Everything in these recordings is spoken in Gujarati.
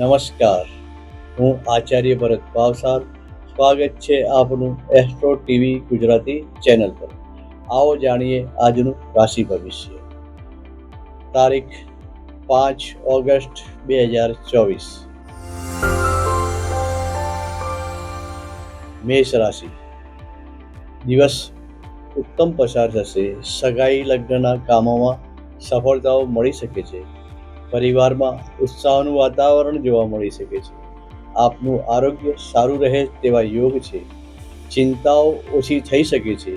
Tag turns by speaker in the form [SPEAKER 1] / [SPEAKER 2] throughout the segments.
[SPEAKER 1] નમસ્કાર. હું આચાર્ય ભરત ભાવસાર. સ્વાગત છે આપનું એસ્ટ્રો ટીવી ગુજરાતી ચેનલ પર. આવો જાણીએ આજનું રાશિ ભવિષ્ય. તારીખ પાંચ ઓગસ્ટ બે હજાર ચોવીસ. મેષ રાશિ. દિવસ ઉત્તમ પસાર થશે. સગાઈ લગ્નના કામોમાં સફળતાઓ મળી શકે છે. પરિવારમાં ઉત્સાહનું વાતાવરણ જોવા મળી શકે છે. આપનું આરોગ્ય સારું રહે તેવા યોગ છે. ચિંતાઓ ઓછી થઈ શકે છે.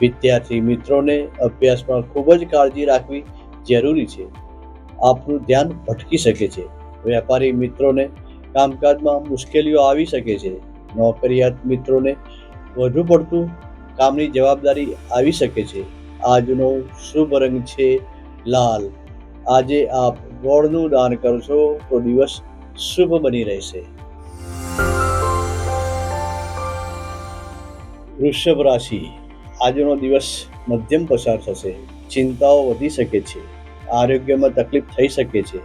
[SPEAKER 1] વિદ્યાર્થી મિત્રોને અભ્યાસમાં ખૂબ જ કાળજી રાખવી જરૂરી છે. આપનું ધ્યાન ભટકી શકે છે. વેપારી મિત્રોને કામકાજમાં મુશ્કેલીઓ આવી શકે છે. નોકરિયાત મિત્રોને વધુ પડતું કામની જવાબદારી આવી શકે છે. આજનો શુભ રંગ છે લાલ. આજે આપ ગોળનું દાન કરશો તો દિવસ શુભ બની રહેશે. વૃષભ રાશિ, આજનો દિવસ મધ્યમ પસાર થશે. ચિંતાઓ વધી શકે છે. આરોગ્યમાં તકલીફ થઈ શકે છે.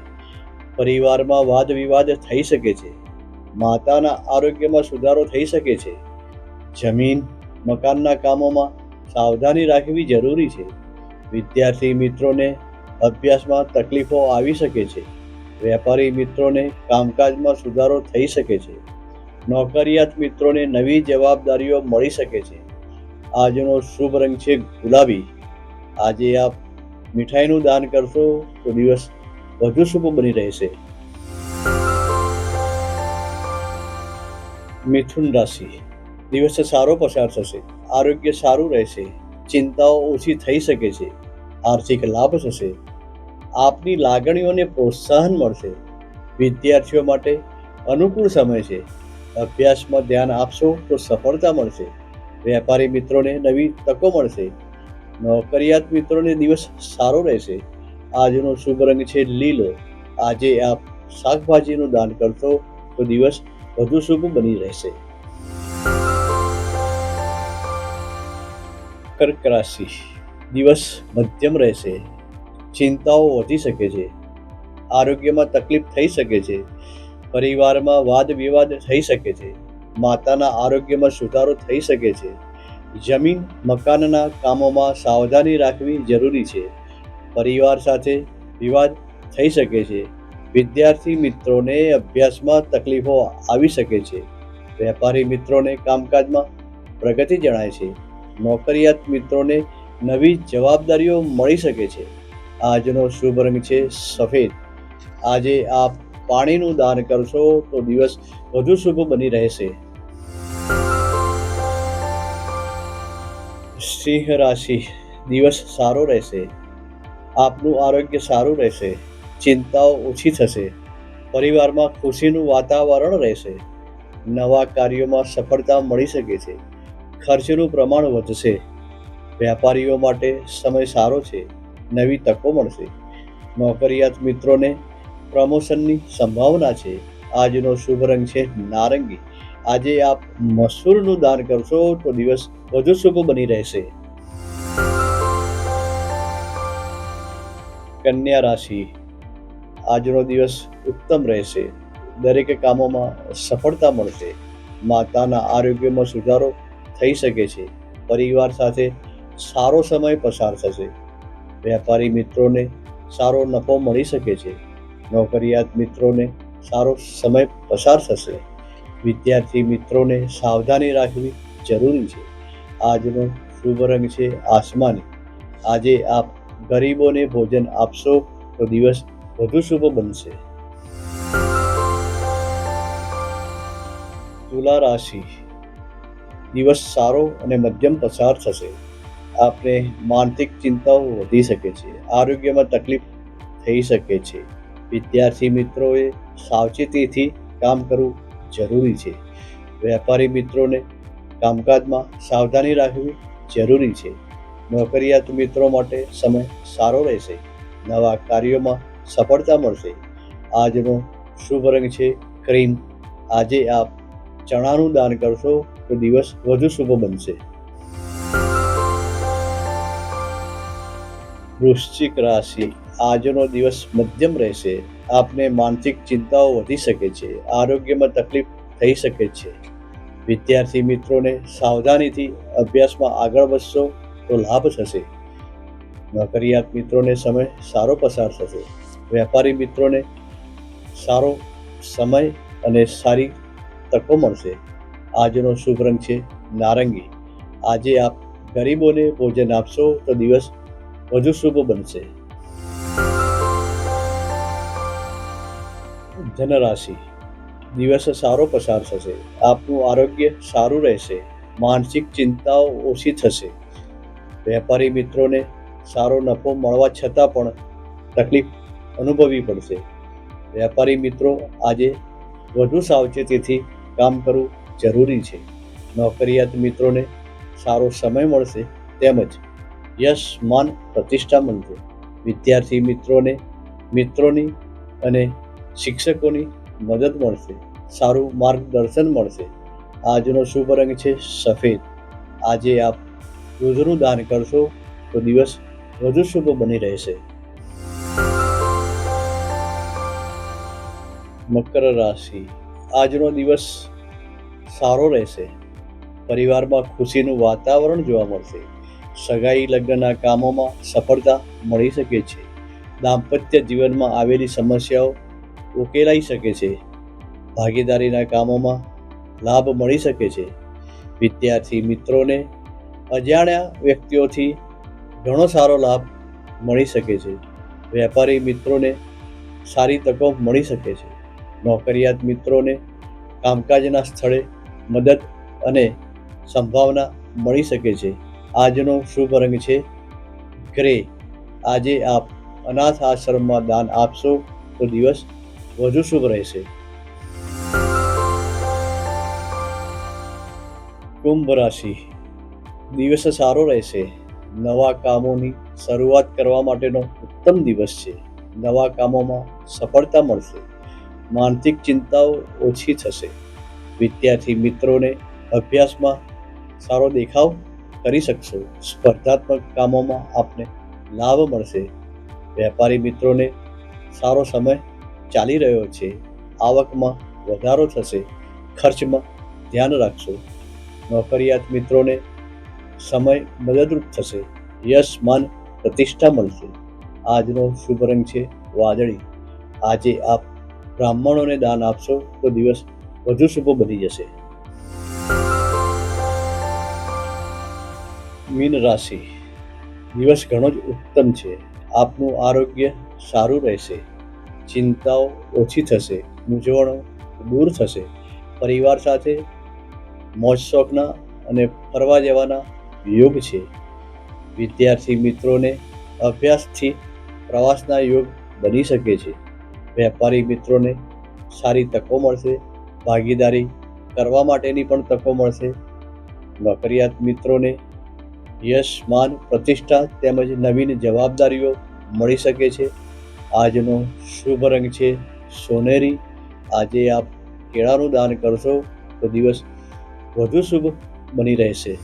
[SPEAKER 1] પરિવારમાં વાદ વિવાદ થઈ શકે છે. માતાના આરોગ્યમાં સુધારો થઈ શકે છે. જમીન, મકાનના કામોમાં સાવધાની રાખવી જરૂરી છે. વિદ્યાર્થી મિત્રોને અભ્યાસમાં તકલીફો આવી શકે છે. વેપારી મિત્રોને કામકાજમાં સુધારો થઈ શકે છે. નોકરિયાત મિત્રોને નવી જવાબદારીઓ મળી શકે છે. આજનો શુભ રંગ છે ગુલાબી. આજે આપ મીઠાઈનું દાન કરશો તો દિવસ વધુ શુભ બની રહેશે. મિથુન રાશિ. દિવસ સારો પસાર થશે. આરોગ્ય સારું રહેશે. ચિંતાઓ ઓછી થઈ શકે છે. આર્થિક લાભ થશે. આપની લાગણીઓને પ્રોત્સાહન મળશે. વિદ્યાર્થીઓ માટે અનુકૂળ સમય છે. અભ્યાસમાં ધ્યાન આપશો તો સફળતા મળશે. વેપારી મિત્રોને નવી તકો મળશે. નોકરિયાત મિત્રોને દિવસ સારો રહેશે. આજનો શુભ રંગ છે લીલો. આજે આપ શાકભાજીનું દાન કરશો તો દિવસ વધુ શુભ બની રહેશે. કર્ક રાશિ. દિવસ મધ્યમ રહેશે. ચિંતાઓ વધી શકે છે. આરોગ્યમાં તકલીફ થઈ શકે છે. પરિવારમાં વાદ વિવાદ થઈ શકે છે. માતાના આરોગ્યમાં સુધારો થઈ શકે છે. જમીન, મકાનના કામોમાં સાવધાની રાખવી જરૂરી છે. પરિવાર સાથે વિવાદ થઈ શકે છે. વિદ્યાર્થી મિત્રોને અભ્યાસમાં તકલીફો આવી શકે છે. વેપારી મિત્રોને કામકાજમાં પ્રગતિ જણાય છે. નોકરિયાત મિત્રોને નવી જવાબદારીઓ મળી શકે છે. આજનો શુભ રંગ છે સફેદ. આજે આપ પાણીનું દાન કરશો તો દિવસ વધુ શુભ બની રહેશે. સિંહ રાશિ, દિવસ સારો રહેશે. આપનું આરોગ્ય સારું રહેશે. ચિંતાઓ ઓછી થશે. પરિવારમાં ખુશીનું વાતાવરણ રહેશે. નવા કાર્યોમાં સફળતા મળી શકે છે. ખર્ચનું પ્રમાણ વધશે. વેપારીઓ માટે સમય સારો છે, નવી તકો મળશે. નોકરિયાત મિત્રોને પ્રમોશનની સંભાવના છે. આજનો શુભ રંગ છે નારંગી. આજે આપ મસૂરનું દાન કરશો તો દિવસ વધુ શુભ બની રહેશે. કન્યા રાશિ. આજનો દિવસ ઉત્તમ રહેશે. દરેક કામોમાં સફળતા મળશે. માતાના આરોગ્યમાં સુધારો થઈ શકે છે. પરિવાર સાથે સારો સમય પસાર થશે. વેપારી મિત્રોને સારો નફો મળી શકે છે. નોકરિયાત મિત્રોને સારો સમય પસાર થશે. વિદ્યાર્થી મિત્રોને સાવધાની રાખવી જરૂરી છે. આજનો શુભ રંગ છે આસમાની. આજે આપ ગરીબોને ભોજન આપશો તો દિવસ વધુ શુભ બનશે. તુલા રાશિ. દિવસ સારો અને મધ્યમ પસાર થશે. આપને માનસિક ચિંતાઓ વધી શકે છે, આરોગ્યમાં તકલીફ થઈ શકે છે. વિદ્યાર્થી મિત્રોએ સાવચેતીથી કામ કરવું જરૂરી છે. વેપારી મિત્રોને કામકાજમાં સાવધાની રાખવી જરૂરી છે. નોકરિયાત મિત્રો માટે સમય સારો રહેશે. નવા કાર્યોમાં સફળતા મળશે. આજનો શુભ રંગ છે ક્રીમ. આજે આપ ચણાનું દાન કરશો તો દિવસ વધુ શુભ બનશે. વૃશ્ચિક રાશિ આજનો દિવસ મધ્યમ રહેશે. આપને માનસિક ચિંતાઓ વધી શકે છે. આરોગ્યમાં તકલીફ થઈ શકે છે. વિદ્યાર્થી મિત્રોને સાવધાનીથી અભ્યાસમાં આગળ વધશો તો લાભ થશે. નોકરિયાત મિત્રોને સમય સારો પસાર થશે. વેપારી મિત્રોને સારો સમય અને સારી તકો મળશે. આજનો શુભ રંગ છે નારંગી. આજે આપ ગરીબોને ભોજન આપશો તો દિવસ વધુ શુભ બનશે. ધનરાશિ. દિવસ સારો પસાર થશે. આપનું આરોગ્ય સારું રહેશે. માનસિક ચિંતાઓ ઓછી થશે. વેપારી મિત્રોને સારો નફો મળવા છતાં પણ તકલીફ અનુભવવી પડશે. વેપારી મિત્રો આજે વધુ સાવચેતીથી કામ કરવું જરૂરી છે. નોકરિયાત મિત્રોને સારો સમય મળશે તેમજ યશ, માન, પ્રતિષ્ઠા મળશે વિદ્યાર્થી મિત્રોને, મિત્રોની અને શિક્ષકોની મદદ મળશે, સારું માર્ગદર્શન મળશે. આજનો શુભ રંગ છે સફેદ. આજે આપ રોજનું દાન કરશો તો દિવસ વધુ શુભ બની રહેશે. મકર રાશિ. આજનો દિવસ સારો રહેશે. પરિવારમાં ખુશીનું વાતાવરણ જોવા મળશે. સગાઈ લગ્નના કામોમાં સફળતા મળી શકે છે. દાંપત્ય જીવનમાં આવેલી સમસ્યાઓ ઉકેલાઈ શકે છે. ભાગીદારીના કામોમાં લાભ મળી શકે છે. વિદ્યાર્થી મિત્રોને અજાણ્યા વ્યક્તિઓથી ઘણો સારો લાભ મળી શકે છે. વેપારી મિત્રોને સારી તકો મળી શકે છે. નોકરિયાત મિત્રોને કામકાજના સ્થળે મદદ અને સંભાવના મળી શકે છે. આજનો શુભ રંગ છે. ગ્રે આજે આપ અનાથ આશ્રમમાં દાન આપશો તો દિવસ વધુ શુભ રહેશે. કુંભ રાશિ. દિવસ સારો રહેશે. નવા કામોની શરૂઆત કરવા માટેનો ઉત્તમ દિવસ છે. નવા કામોમાં સફળતા મળશે. માનસિક ચિંતાઓ ઓછી થશે. વિદ્યાર્થી મિત્રોને અભ્યાસમાં સારો દેખાવ કરી શકશો. સ્પર્ધાત્મક કામોમાં આપને લાભ મળશે. વેપારી મિત્રોને સારો સમય ચાલી રહ્યો છે. આવકમાં વધારો થશે. ખર્ચમાં ધ્યાન રાખશો. નોકરિયાત મિત્રોને સમય મદદરૂપ થશે. યશ, માન, પ્રતિષ્ઠા મળશે. આજનો શુભ રંગ છે વાદળી. આજે આપ બ્રાહ્મણોને દાન આપશો તો દિવસ વધુ શુભ બની જશે. મીન રાશિ. દિવસ ઘણો જ ઉત્તમ છે. આપનું આરોગ્ય સારું રહેશે. ચિંતાઓ ઓછી થશે. મૂંઝવણો દૂર થશે. પરિવાર સાથે મોજ શોખના અને ફરવા જવાના યોગ છે. વિદ્યાર્થી મિત્રોને અભ્યાસથી પ્રવાસના યોગ બની શકે છે. વેપારી મિત્રોને સારી તકો મળશે. ભાગીદારી કરવા માટેની પણ તકો મળશે. નોકરિયાત મિત્રોને યશ, માન, પ્રતિષ્ઠા તેમજ નવીન જવાબદારીઓ મળી શકે છે. આજનો શુભ રંગ છે સોનેરી. આજે આપ કેળાનું દાન કરશો તો દિવસ વધુ શુભ બની રહેશે.